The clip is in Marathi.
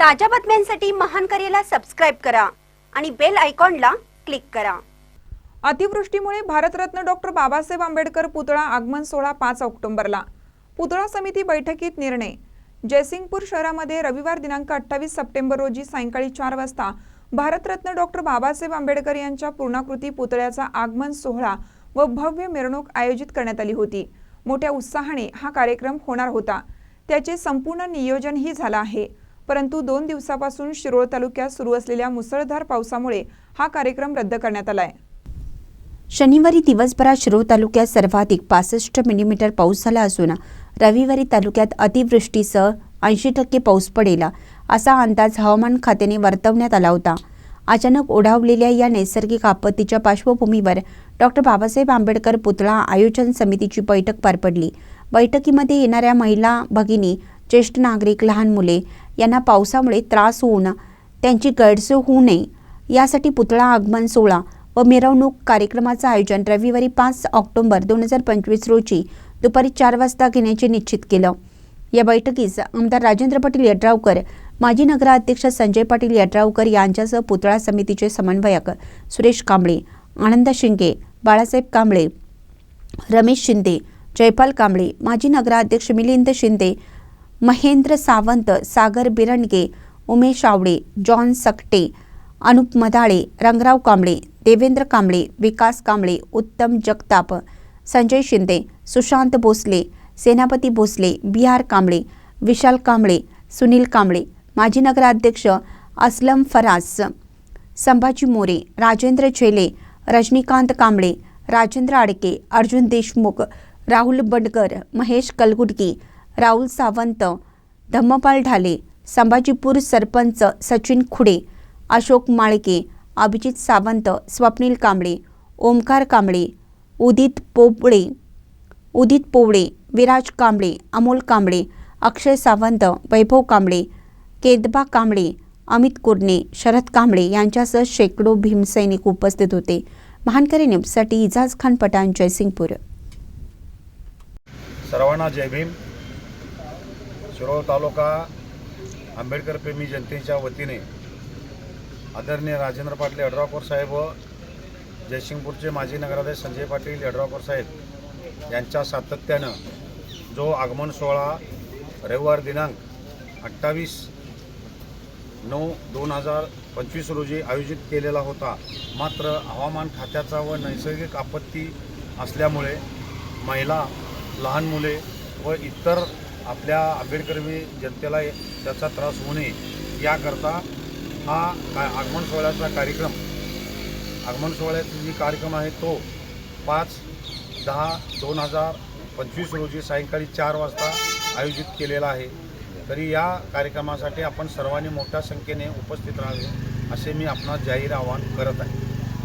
ताज्या बातम्यांसाठी महान करेला सबस्क्राईब करा आणि बेल आयकॉनला क्लिक करा. अतिवृष्टीमुळे भारतरत्न डॉक्टर बाबासाहेब आंबेडकर पुतळा आगमन सोहळा पाच ऑक्टोबरला. पुतळा समिती बैठकीत निर्णय. जयसिंगपूर शहरामध्ये रविवार दिनांक अठ्ठावीस सप्टेंबर रोजी सायंकाळी चार वाजता भारतरत्न डॉक्टर बाबासाहेब आंबेडकर यांच्या पूर्णाकृती पुतळ्याचा आगमन सोहळा व भव्य मिरवणूक आयोजित करण्यात आली होती. मोठ्या उत्साहाने हा कार्यक्रम होणार होता. त्याचे संपूर्ण नियोजनही झालं आहे. परंतु दोन दिवसापासून शिरोळ तालुक्यात सुरू असलेल्या मुसळधार पावसामुळे हा कार्यक्रम रद्द करण्यात आलाय शनिवारी दिवसभरात शिरोळ तालुक्यात सर्वाधिक पासष्ट मिलीमीटर पाऊस झाला असून रविवारी तालुक्यात अतिवृष्टीसह ऐंशी टक्के पाऊस पडेल असा अंदाज हवामान खात्याने वर्तवण्यात आला होता. अचानक ओढावलेल्या या नैसर्गिक आपत्तीच्या पार्श्वभूमीवर डॉक्टर बाबासाहेब आंबेडकर पुतळा आयोजन समितीची बैठक पार पडली. बैठकीमध्ये येणाऱ्या महिला भगिनी ज्येष्ठ नागरिक लहान मुले यांना पावसामुळे त्रास होऊन त्यांची गैरसोय होऊ नये. यासाठी पुतळा आगमन सोहळा व मिरवणूक कार्यक्रमाचं आयोजन रविवारी पाच ऑक्टोबर दोन हजार पंचवीस रोजी दुपारी चार वाजता घेण्याचे निश्चित केलं. या बैठकीस आमदार राजेंद्र पाटील यड्रावकर माजी नगराध्यक्ष संजय पाटील यड्रावकर यांच्यासह पुतळा समितीचे समन्वयक सुरेश कांबळे आनंद शिंगे बाळासाहेब कांबळे रमेश शिंदे जयपाल कांबळे माजी नगराध्यक्ष Milind Shinde Mahendra Sawant, Sagar Biranage, Umesh Awade John Sakate, Anup Madale Rangrao Kamble, Devendra Kamble, Vikas Kamble, Uttam Jagtap, Sanjay Shinde, Sushant Bhosale, Senapati Bhosale B R Vishal Kamble, Sunil Kamble, माजी नगराध्यक्ष असलम फरास संभाजी मोरे, राजेंद्र झेले, रजनीकांत कांबळे, राजेंद्र आडके, अर्जुन देशमुख, राहुल बडकर महेश कलगुडकी राहुल सावंत धम्मपाल ढाले संभाजीपूर सरपंच सचिन खुडे अशोक माळके अभिजित सावंत स्वप्नील कांबळे ओमकार कांबळे उदित पोपळे उदित पोवळे विराज कांबळे अमोल कांबळे अक्षय सावंत वैभव कांबळे केदबा कांबळे अमित कुर्णे शरद कांबळे यांच्यासह शेकडो भीमसैनिक उपस्थित होते. महानकरी न्यूजसाठी इजाज खान पठाण जयसिंगपूर. सर्वांना जय भीम. शिरोळ तालुका आंबेडकर प्रेमी जनतेच्या वतीने आदरणीय राजेंद्र पाटील यड्रावकर साहेब व जयसिंगपूरचे माजी नगराध्यक्ष संजय पाटील यड्रावकर साहेब यांच्या सातत्यानं जो आगमन सोहळा रविवार दिनांक अठ्ठावीस नऊ दोन हजार पंचवीस रोजी आयोजित केलेला होता मात्र हवामान खात्याचा व नैसर्गिक आपत्ती असल्यामुळे महिला लहान मुले व इतर आपल्या आंबेडकरवी जनतेला त्याचा त्रास होऊ नये याकरता हा का आगमन सोहळ्याचा कार्यक्रम आगमन सोहळ्याचा जी कार्यक्रम आहे तो पाच दहा दोन हजार पंचवीस रोजी सायंकाळी चार वाजता आयोजित केलेला आहे. तरी या कार्यक्रमासाठी आपण सर्वांनी मोठ्या संख्येने उपस्थित राहावे असे मी आपणास जाहीर आवाहन करत आहे.